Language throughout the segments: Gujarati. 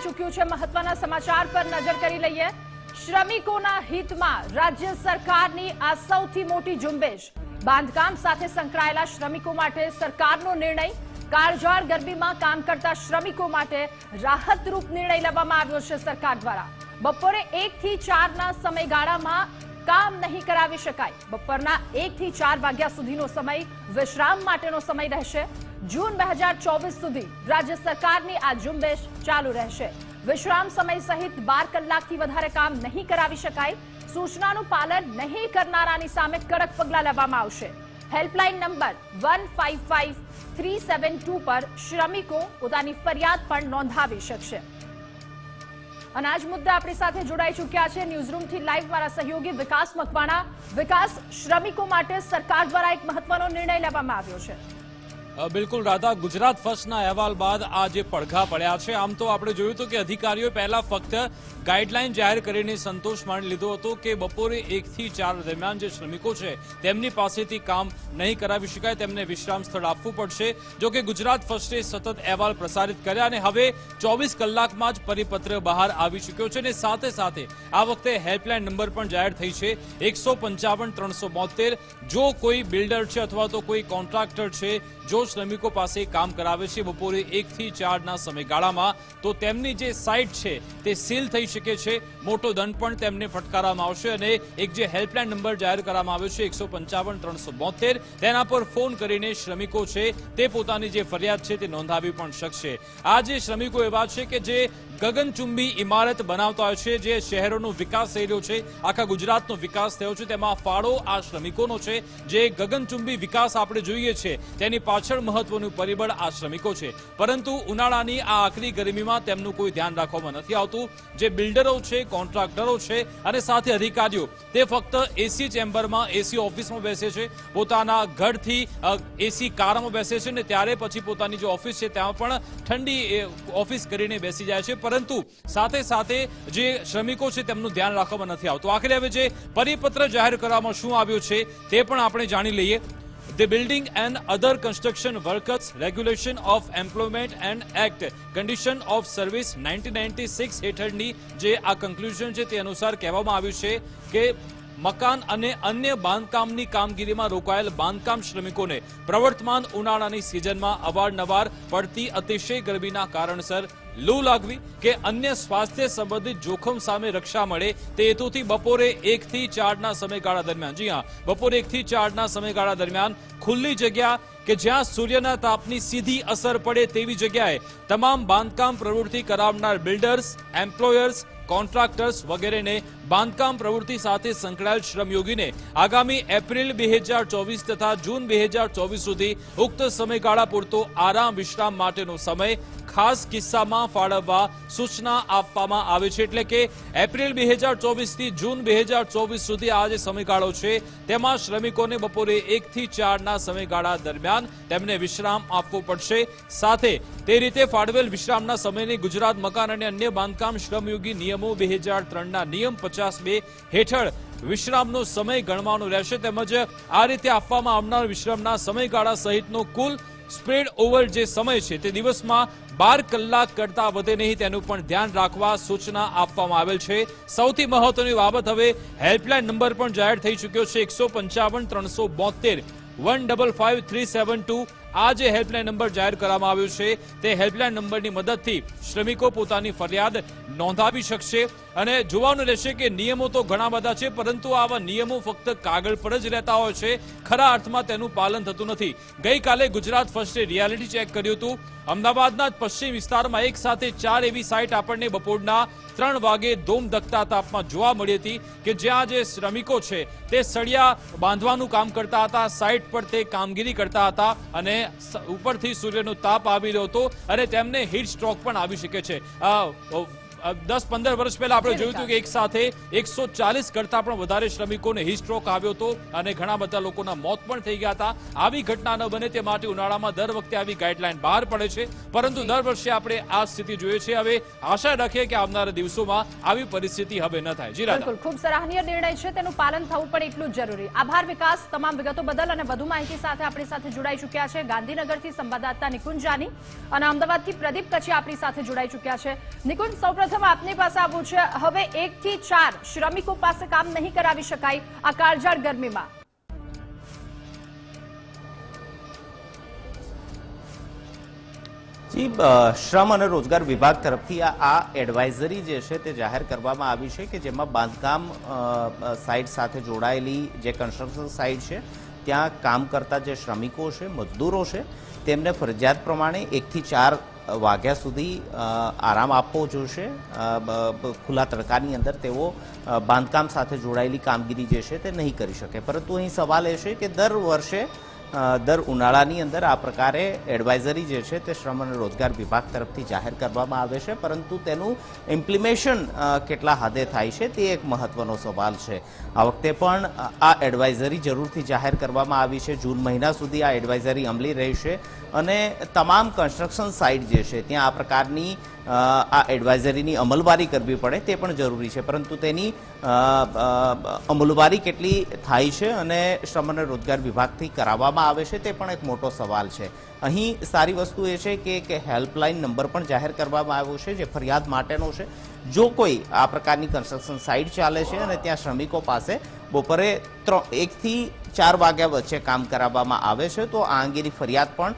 જોડાઈ ચૂક્યું છે. મહત્વના સમાચાર પર નજર કરી લઈએ. શ્રમિકોના હિતમાં રાજ્ય સરકારની આ સૌથી મોટી ઝુંબેશ. બાંધકામ સાથે સંકળાયેલા શ્રમિકો માટે સરકારનો નિર્ણય. કાળઝાળ ગરમીમાં કામ કરતા શ્રમિકો માટે રાહતરૂપ નિર્ણય લેવામાં આવ્યો છે સરકાર દ્વારા. બપોરે એક થી ચાર ના સમયગાળામાં કામ નહીં કરાવી શકાય. બપોરના એક થી ચાર વાગ્યા સુધીનો સમય વિશ્રામ માટેનો સમય રહેશે. જૂન બે હજાર ચોવીસ સુધી રાજ્ય સરકારની આ ઝુંબેશ ચાલુ રહેશે. વિશ્રામ સમય સહિત બાર કલાકથી વધારે કામ નહીં કરાવી શકાય. સૂચનાનું પાલન નહીં કરનારાની સામે કડક પગલાં લેવામાં આવશે. Helpline number one five five three seven two પર શ્રમિકો પોતાની ફરિયાદ પણ નોંધાવી શકશે. અને આજ મુદ્દે આપણી સાથે જોડાઈ ચૂક્યા છે ન્યૂઝરૂમથી લાઈવ મારા સહયોગી વિકાસ મકવાણા. વિકાસ, શ્રમિકો માટે સરકાર દ્વારા એક મહત્વનો નિર્ણય લેવામાં આવ્યો છે. બિલકુલ રાધા, ગુજરાત ફર્સ્ટના અહેવાલ બાદ આ જે પડઘા પડ્યા છે, આમ તો આપણે જોયું હતું કે અધિકારીઓ પહેલા ફક્ત ગાઈડલાઈન જાહેર કરીને સંતોષ માની લીધો હતો કે બપોરે એકથી ચાર દરમિયાન જે શ્રમિકો છે, તેમની પાસેથી કામ નહીં કરાવી શકાય, તેમને વિશ્રામ સ્થળ આપવું પડશે. જો કે ગુજરાત ફર્સ્ટે સતત અહેવાલ પ્રસારિત કર્યા અને હવે ચોવીસ કલાકમાં જ પરિપત્ર બહાર આવી ચૂક્યો છે અને સાથે સાથે આ વખતે હેલ્પલાઇન નંબર પણ જાહેર થઈ છે. એકસો પંચાવન, ત્રણસો બોતેર, જો કોઈ બિલ્ડર છે અથવા તો કોઈ કોન્ટ્રાક્ટર છે, જો શ્રમિકો પાસે કામ કરાવે છે. બપોરે એકથી ચારના સમયગાળામાં તો તેમની જે સાઇટ છે તે સીલ થઈ શકે છે. મોટો દંડ પણ તેમને ફટકારવામાં આવશે અને એક જે હેલ્પલાઇન નંબર જાહેર કરવામાં આવ્યો છે એકસો તેના પર ફોન કરીને શ્રમિકો છે તે પોતાની જે ફરિયાદ છે તે નોંધાવી પણ શકશે. આ જે શ્રમિકો એવા છે કે જે ગગનચુંબી ઇમારત બનાવતા હોય છે, જે શહેરોનો વિકાસ થઈ રહ્યો છે, આખા ગુજરાતનો વિકાસ થયો છે, તેમાં ફાળો આ શ્રમિકોનો છે. જે ગગનચુંબી વિકાસ આપણે જોઈએ છે, તેની પાછળ મહત્વનું પરિબળ આ શ્રમિકો છે. પરંતુ ઉનાળાની આ આકરી ગરમીમાં તેમનું કોઈ ધ્યાન રાખવામાં નથી આવતું. જે બિલ્ડરો છે, કોન્ટ્રાક્ટરો છે અને સાથે અધિકારીઓ, તે ફક્ત એસી ચેમ્બરમાં એસી ઓફિસમાં બેસે છે. પોતાના ઘરથી એસી કારમાં બેસે છે ને ત્યારે પછી પોતાની જે ઓફિસ છે ત્યાં પણ ઠંડી ઓફિસ કરીને બેસી જાય છે. પરંતુ સાથે સાથે જે શ્રમિકો છે તેમનું ધ્યાન રાખવામાં નથી આવતું. આખરે હવે જે પરિપત્ર જાહેર કરવામાં શું આવ્યું છે તે પણ આપણે જાણી લઈએ. The Building and Other Construction Workers Regulation of Employment and Act Condition of Service 1996 હેઠળની જે આ કન્ક્લુઝન છે તે અનુસાર કહેવામાં આવ્યું છે કે મકાન અને અન્ય બાંધકામની કામગીરીમાં રોકાયેલ બાંધકામ શ્રમિકોને પ્રવર્તમાન ઉનાળાની સિઝનમાં અવારનવાર પડતી અતિશય ગરમીના કારણસર લૂ લાગવી કે અન્ય સ્વાસ્થ્ય સંબંધિત જોખમ સામે રક્ષા મળે તે હેતુથી બપોરે એકથી ચારના સમયગાળા દરમિયાન, જી હા, બપોરે એકથી ચારના સમયગાળા દરમિયાન ખુલ્લી જગ્યા કે જ્યાં સૂર્યના તાપની સીધી અસર પડે તેવી જગ્યાએ તમામ બાંધકામ પ્રવૃત્તિ કરાવનાર બિલ્ડર્સ, એમ્પ્લોયર્સ કોન્ટ્રાક્ટર્સ વગેરેને બાંધકામ પ્રવૃત્તિ સાથે સંકળાયેલ શ્રમયોગીને આગામી એપ્રિલ બે હજાર ચોવીસ તથા જૂન બે હજાર ચોવીસ સુધી ઉક્ત સમયગાળા પૂરતો આરામ વિશ્રામ માટેનો સમય ખાસ કિસ્સામાં ફાળવવા સૂચના આપવામાં આવે છે. એટલે કે એપ્રિલ બે હજાર ચોવીસથી જૂન બે હજાર ચોવીસ સુધી આ જે સમયગાળો છે, તેમાં શ્રમિકોને બપોરે એકથી ચારના સમયગાળા દરમિયાન તેમને વિશ્રામ આપવો પડશે. સાથે તે રીતે ફાળવેલ વિશ્રામના સમયની ગુજરાત મકાન અને અન્ય બાંધકામ શ્રમયોગી નિયમો બે હજાર ત્રણના નિયમ પચાસ બે હેઠળ વિશ્રામનો સમય ગણવાનો રહેશે. તેમજ આ રીતે આપવામાં આવનાર વિશ્રામના સમયગાળા સહિતનો કુલ સ્પ્રેડ ઓવર જે સમય છે તે દિવસમાં બાર કલાક કરતા વધે નહીં, તેનું પણ ધ્યાન રાખવા સૂચના આપવામાં આવેલ છે. સૌથી મહત્વની બાબત હવે હેલ્પલાઇન નંબર પણ જાહેર થઈ ચૂક્યો છે. એકસો પંચાવન, ત્રણસો બોતેર, one double five, three seven two આ જે હેલ્પલાઇન નંબર જાહેર કરવામાં આવ્યો છે, તે હેલ્પલાઇન નંબરની મદદથી શ્રમિકો પોતાની ફરિયાદ નોંધાવી શકશે અને જોવાનું રહેશે કે નિયમો તો ઘણા બધા છે, પરંતુ આવા નિયમો ફક્ત કાગળ પર જ રહેતા હોય છે. ખરા અર્થમાં તેનું પાલન થતું નથી. ગઈકાલે ગુજરાત ફર્સ્ટે રિયાલિટી ચેક કર્યું હતું. અમદાવાદના પશ્ચિમ વિસ્તારમાં એક સાથે ચાર એવી સાઇટ આપણને બપોરના ત્રણ વાગે ધોમ ધકતા તાપમાં જોવા મળી હતી કે જ્યાં જે શ્રમિકો છે, તે સળિયા બાંધવાનું કામ કરતા હતા, સાઇટ પર તે કામગીરી કરતા હતા અને ઉપરથી સૂર્યનો તાપ આવી રહ્યો હતો અને તેમને હીટ સ્ટ્રોક પણ આવી શકે છે. દસ પંદર વર્ષ પહેલા આપણે જોયું હતું કે એક સાથે એકસો ચાલીસ કરતા પણ વધારે શ્રમિકોને હિસ્ટ્રોક આવ્યો હતો અને ઘણા બધા લોકોના મોત પણ થઈ ગયા હતા. આવી ઘટના ન બને તે માટે ઉનાળામાં દર વખતે આવી ગાઈડલાઈન બહાર પડે છે. પરંતુ દર વર્ષે આપણે આ સ્થિતિ જોઈએ છે. હવે આશા રાખીએ કે આવનારા દિવસોમાં આવી પરિસ્થિતિ હવે ન થાય. જી બિલકુલ. ખૂબ સરાહનીય નિર્ણય છે. તેનું પાલન થવું પણ એટલું જ જરૂરી. આભાર વિકાસ તમામ વિગતો બદલ અને વધુ માહિતી સાથે આપણી સાથે જોડાઈ ચૂક્યા છે ગાંધીનગરથી સંવાદદાતા નિકુંજ જાની અને અમદાવાદથી પ્રદીપ કચ્છી આપણી સાથે જોડાઈ ચૂક્યા છે. નિકુંજ સૌપ્રથમ આપની પાસે આવું છે. હવે એક થી ચાર શ્રમિકો પાસે કામ નહીં કરાવી શકાય. આ કાળઝાળ ગરમીમાં. જી શ્રમ અને રોજગાર વિભાગ તરફથી આ એડવાઇઝરી જે છે તે જાહેર કરવામાં આવી છે કે જેમાં બાંધકામ સાઇટ સાથે જોડાયેલી જે કન્સ્ટ્રક્શન સાઇટ છે, ત્યાં કામ કરતા જે શ્રમિકો છે, મજદૂરો છે, તેમને ફરજિયાત પ્રમાણે એકથી ચાર વાગ્યા સુધી આરામ આપવો જોશે. ખુલ્લા તડકાની અંદર તેઓ બાંધકામ સાથે જોડાયેલી કામગીરી જે છે તે નહીં કરી શકે. પરંતુ અહીં સવાલ એ છે કે દર વર્ષે દર ઉનાળાની અંદર આ પ્રકારે એડવાઇઝરી જે છે તે શ્રમ અને રોજગાર વિભાગ તરફથી જાહેર કરવામાં આવે છે. પરંતુ તેનું ઇમ્પ્લિમેશન કેટલા હદે થાય છે તે એક મહત્વનો સવાલ છે. આ વખતે પણ આ એડવાઇઝરી જરૂરથી જાહેર કરવામાં આવી છે. જૂન મહિના સુધી આ એડવાઇઝરી અમલી રહેશે. અને તમામ કન્સ્ટ્રક્શન સાઇટ જે છે, ત્યાં આ પ્રકારની આ એડવાઇઝરીની અમલવારી કરવી પડે, તે પણ જરૂરી છે. પરંતુ તેની અમલવારી કેટલી થાય છે અને શ્રમ અને રોજગાર વિભાગથી કરાવવામાં આવે છે, તે પણ એક મોટો સવાલ છે. અહીં સારી વસ્તુ એ છે કે એક હેલ્પલાઇન નંબર પણ જાહેર કરવામાં આવ્યો છે, જે ફરિયાદ માટેનો છે. જો કોઈ આ પ્રકારની કન્સ્ટ્રક્શન સાઇટ ચાલે છે અને ત્યાં શ્રમિકો પાસે બપોરે ત્રણ એકથી ચાર વાગ્યા વચ્ચે કામ કરાવવામાં આવે છે, તો આ અંગેની ફરિયાદ પણ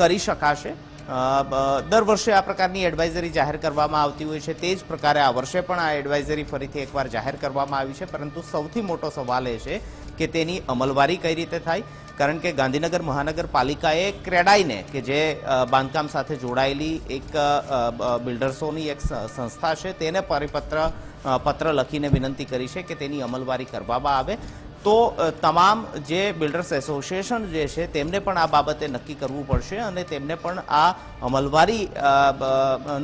કરી શકાશે. દર વર્ષે આ પ્રકારની એડવાઇઝરી જાહેર કરવામાં આવતી હોય છે, તે જ પ્રકારે આ વર્ષે પણ આ એડવાઇઝરી ફરીથી એકવાર જાહેર કરવામાં આવી છે. પરંતુ સૌથી મોટો સવાલ એ છે કે તેની અમલવારી કઈ રીતે થાય? કારણ કે ગાંધીનગર મહાનગરપાલિકાએ ક્રેડાઈને કે જે બાંધકામ સાથે જોડાયેલી એક બિલ્ડર્સોની એક સંસ્થા છે, તેને પરિપત્ર પત્ર લખીને વિનંતી કરી છે કે તેની અમલવારી કરવામાં આવે. તો તમામ જે બિલ્ડર્સ એસોસિએશન જે છે, તેમને પણ આ બાબતે નક્કી કરવું પડશે અને તેમને પણ આ અમલવારી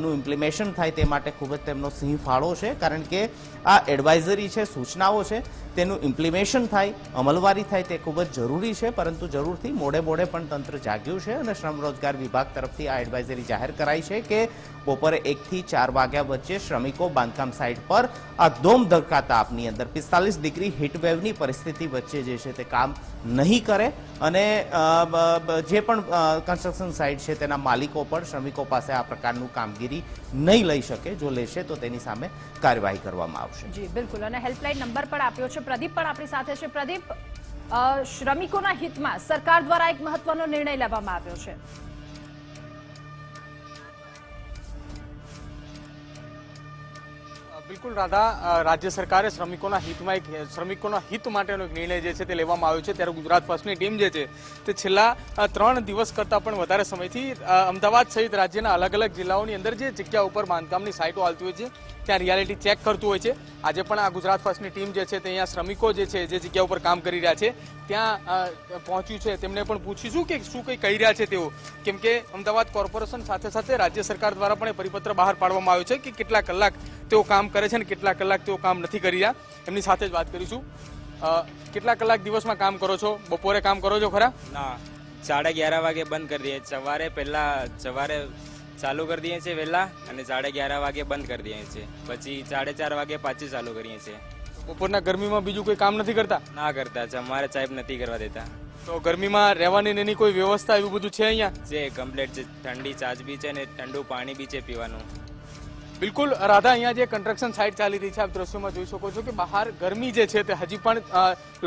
નું ઇમ્પ્લિમેશન થાય તે માટે ખૂબ જ તેમનો સિંહ ફાળો છે. કારણ કે આ એડવાઇઝરી છે, સૂચનાઓ છે, તેનું ઇમ્પ્લિમેશન થાય, અમલવારી થાય તે ખૂબ જ જરૂરી છે. પરંતુ જરૂરથી મોડે મોડે પણ તંત્ર જાગ્યું છે અને શ્રમ રોજગાર વિભાગ તરફથી આ એડવાઇઝરી જાહેર કરાઈ છે કે બપોરે એકથી ચાર વાગ્યા વચ્ચે શ્રમિકો બાંધકામ સાઇટ પર આ ધોમ ધડકા તાપની અંદર. પિસ્તાલીસ ડિગ્રી હીટવેવની પરિસ્થિતિ વચ્ચે જે છે તે કામ નહીં કરે. અને જે પણ કન્સ્ટ્રક્શન સાઇટ છે તેના માલિકો પણ શ્રમિકો પાસે આ પ્રકારનું કામગીરી નહીં લઈ શકે. જો લેશે તો તેની સામે કાર્યવાહી કરવામાં આવશે. જી, બિલકુલ. અને હેલ્પલાઇન નંબર પણ આપ્યો છે. પ્રદીપ પણ આપણી સાથે છે. પ્રદીપ શ્રમિકોના હિતમાં સરકાર દ્વારા એક મહત્વનો નિર્ણય લેવામાં આવ્યો છે. બિલકુલ રાધા રાજ્ય સરકારે શ્રમિકોના હિતમાં એક શ્રમિકોના હિત માટેનો એક નિર્ણય જે છે તે લેવામાં આવ્યો છે. ત્યારે ગુજરાત ફર્સ્ટની ટીમ જે છે તે છેલ્લા ત્રણ દિવસ કરતાં પણ વધારે સમયથી અમદાવાદ સહિત રાજ્યના અલગ અલગ જિલ્લાઓની અંદર જે જગ્યા ઉપર બાંધકામની સાઇટો હાલતી હોય છે ત્યાં રિયાલિટી ચેક કરતું હોય છે. આજે પણ આ ગુજરાત ફર્સ્ટની ટીમ જે છે તે અહીંયા શ્રમિકો જે છે, જે જગ્યા ઉપર કામ કરી રહ્યા છે, ત્યાં પહોંચ્યું છે. તેમને પણ પૂછીશું કે શું કંઈ કહી રહ્યા છે તેઓ. કેમ કે અમદાવાદ કોર્પોરેશન સાથે સાથે રાજ્ય સરકાર દ્વારા પણ એ પરિપત્ર બહાર પાડવામાં આવ્યો છે કે કેટલા કલાક તેઓ કામ કરે છે અને કેટલા કલાક તેઓ કામ નથી કરી રહ્યા. એમની સાથે જ વાત કરીશું. કેટલા કલાક દિવસમાં કામ કરો છો? બપોરે કામ કરો છો ખરા? ના, સાડા અગિયાર વાગે બંધ કરી દઈએ. સવારે પહેલાં, સવારે ચાલુ કરી દઈએ છીએ વહેલા અને સાડા અગિયાર વાગે બંધ કરી દઈએ છીએ. પછી સાડા ચાર વાગે પાછી ચાલુ કરીએ છીએ. બપોરના ગરમીમાં બીજું કોઈ કામ નથી કરતા? ના કરતા છે. અમારે સાહેબ નથી કરવા દેતા. તો ગરમીમાં રહેવાની ને એની કોઈ વ્યવસ્થા એવું બધું છે અહીંયા? જે કમ્પ્લેટ છે. ઠંડી ચાચ બી છે ને ઠંડુ પાણી બી છે પીવાનું. બિલકુલ રાધા અહીંયા જે કન્સ્ટ્રક્શન સાઇટ ચાલી રહી છે આપ દ્રશ્યોમાં જોઈ શકો છો કે બહાર ગરમી જે છે તે હજી પણ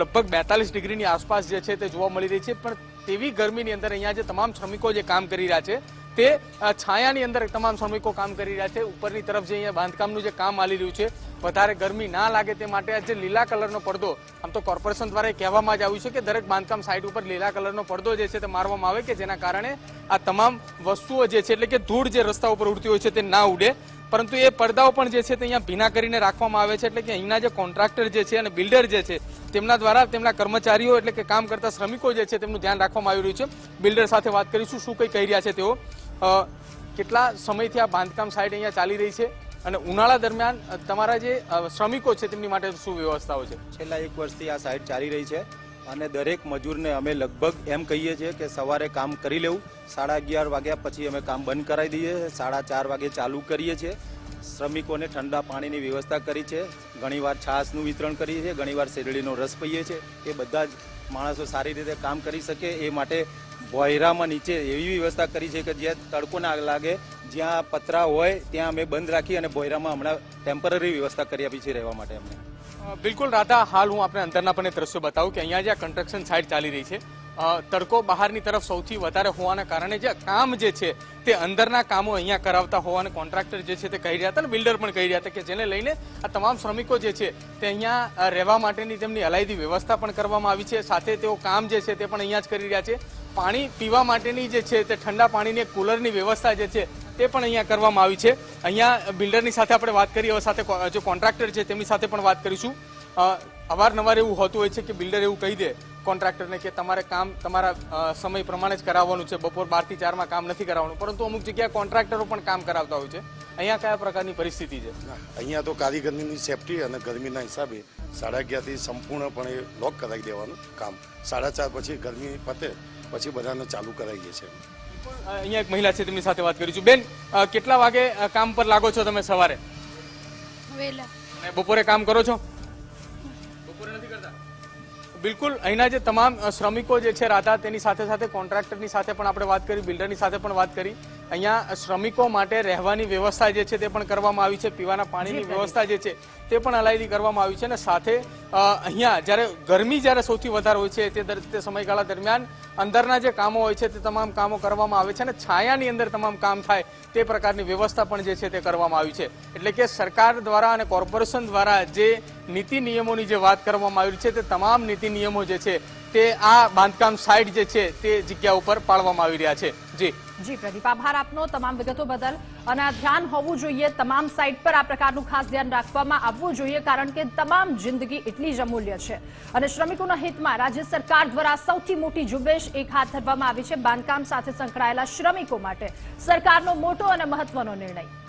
લગભગ બેતાલીસ ડિગ્રીની આસપાસ જે છે તે જોવા મળી રહી છે. પણ તેવી ગરમીની અંદર અહીંયા જે તમામ શ્રમિકો જે કામ કરી રહ્યા છે તે છાયાની અંદર તમામ શ્રમિકો કામ કરી રહ્યા છે. ઉપરની તરફ જે અહીંયા બાંધકામનું જે કામ ચાલી રહ્યું છે, વધારે ગરમી ના લાગે તે માટે આ જે લીલા કલરનો પડદો, આમ તો કોર્પોરેશન દ્વારા કહેવામાં જ આવ્યું છે કે દરેક બાંધકામ સાઇટ ઉપર લીલા કલરનો પડદો જે છે તે મારવામાં આવે કે જેના કારણે આ તમામ વસ્તુઓ જે છે, એટલે કે ધૂળ જે રસ્તા ઉપર ઉડતી હોય છે તે ના ઉડે. પરંતુ એ પડદાઓ પણ જે છે તે અહીંયા ભીના કરીને રાખવામાં આવે છે, એટલે કે અહીંના જે કોન્ટ્રાક્ટર જે છે અને બિલ્ડર જે છે, તેમના દ્વારા તેમના કર્મચારીઓ, એટલે કે કામ કરતા શ્રમિકો જે છે તેમનું ધ્યાન રાખવામાં આવી રહ્યું છે. બિલ્ડર સાથે વાત કરીશું, શું કંઈ કહી રહ્યા છે તેઓ? કેટલા સમયથી આ બાંધકામ સાઇટ અહીંયા ચાલી રહી છે અને ઉનાળા દરમિયાન તમારા જે શ્રમિકો છે તેમની માટે શું વ્યવસ્થાઓ છે? છેલ્લા એક વર્ષથી આ સાઇટ ચાલી રહી છે અને દરેક મજૂરને અમે લગભગ એમ કહીએ છીએ કે સવારે કામ કરી લેવું, સાડા અગિયાર વાગ્યા પછી અમે કામ બંધ કરાવી દઈએ, સાડા ચાર વાગે ચાલુ કરીએ છીએ. શ્રમિકોને ઠંડા પાણીની વ્યવસ્થા કરી છે, ઘણીવાર છાશનું વિતરણ કરીએ છીએ, ઘણીવાર શેરડીનો રસ પીએ છીએ. એ બધા જ માણસો સારી રીતે કામ કરી શકે એ માટે ભોયરામાં નીચે એવી વ્યવસ્થા કરી છે કે જ્યાં તડકો ના લાગે, જ્યાં પતરા હોય, ત્યાં અમે બંધ રાખી અને ભોયરામાં હમણાં ટેમ્પરરી વ્યવસ્થા કરી આપી છે રહેવા માટે અમને. બિલકુલ રાધા, હાલ હું આપણે અંદરના પણ એ દ્રશ્યો બતાવું કે અહીંયા જે કન્સ્ટ્રક્શન સાઇટ ચાલી રહી છે તડકો બહારની તરફ સૌથી વધારે હોવાના કારણે જે કામ જે છે તે અંદરના કામો અહીંયા કરાવતા હોવાને કોન્ટ્રાક્ટર જે છે તે કહી રહ્યા હતા અને બિલ્ડર પણ કહી રહ્યા હતા કે જેને લઈને આ તમામ શ્રમિકો જે છે તે અહીંયા રહેવા માટેની તેમની અલાયદી વ્યવસ્થા પણ કરવામાં આવી છે. સાથે તેઓ કામ જે છે તે પણ અહીંયા જ કરી રહ્યા છે. પાણી પીવા માટેની જે છે તે ઠંડા પાણીની કુલરની વ્યવસ્થા જે છે તે પણ અહીંયા કરવામાં આવી છે. અહીંયા બિલ્ડરની સાથે આપણે વાત કરી હવે સાથે જે કોન્ટ્રાક્ટર છે તેમની સાથે પણ વાત કરીશું. અવારનવાર એવું હોતું હોય છે કે બિલ્ડર એવું કહી દે કોન્ટ્રાક્ટરને કે તમારે કામ, તમારા સમય પ્રમાણે જ કરાવવાનું છે. બપોર બારથી ચારમાં કામ નથી કરાવવાનું. પરંતુ અમુક જગ્યાએ કોન્ટ્રાક્ટરો પણ કામ કરાવતા હોય છે. અહીંયા કયા પ્રકારની પરિસ્થિતિ છે? ના, અહીંયા તો કારીગરની સેફટી અને ગરમીના હિસાબે સાડા અગિયારથી સંપૂર્ણપણે લોક કરાવી દેવાનું કામ. સાડા ચાર પછી ગરમી પતે પછી બધાને ચાલુ કરાવીએ છીએ. અહીંયા એક મહિલા છે તેમની સાથે વાત કરી છું. બેન કેટલા વાગે કામ પર લાગો છો તમે સવારે? અને બપોરે કામ કરો છો? બપોરે નથી કરતા. બિલકુલ અહીંના જે તમામ શ્રમિકો જે છે રાધા તેની સાથે સાથે કોન્ટ્રાક્ટરની સાથે પણ આપણે વાત કરી બિલ્ડરની સાથે પણ વાત કરી. અહીંયા શ્રમિકો માટે રહેવાની વ્યવસ્થા જે છે તે પણ કરવામાં આવી છે પીવાના પાણીની વ્યવસ્થા જે છે તે પણ અલાયદી કરવામાં આવી છે અને સાથે અહીંયા જ્યારે ગરમી જ્યારે સૌથી વધારે હોય છે તે તે સમયગાળા દરમિયાન અંદરના જે કામો હોય છે તે તમામ કામો કરવામાં આવે છે અને છાયાની અંદર તમામ કામ થાય તે પ્રકારની વ્યવસ્થા પણ જે છે તે કરવામાં આવી છે. એટલે કે સરકાર દ્વારા અને કોર્પોરેશન દ્વારા જે નીતિ નિયમોની જે વાત કરવામાં આવી છે તે તમામ નીતિ નિયમો જે છે તે આ બાંધકામ સાઇટ જે છે તે જગ્યા ઉપર પાડવામાં આવી રહ્યા છે. જી. જી, પ્રદીપ, આભાર આપનો તમામ વિગતો બદલ. અને ધ્યાન હોવું જોઈએ, તમામ સાઇટ પર આ પ્રકારનું ખાસ ધ્યાન રાખવામાં આવવું જોઈએ, કારણ કે તમામ જિંદગી એટલી જ અમૂલ્ય છે. અને શ્રમિકોના હિતમાં રાજ્ય સરકાર દ્વારા સૌથી મોટી ઝુંબેશ એક હાથ ધરવામાં આવી છે, બાંધકામ સાથે સંકળાયેલા શ્રમિકો માટે. સરકારનો મોટો અને મહત્વનો નિર્ણય.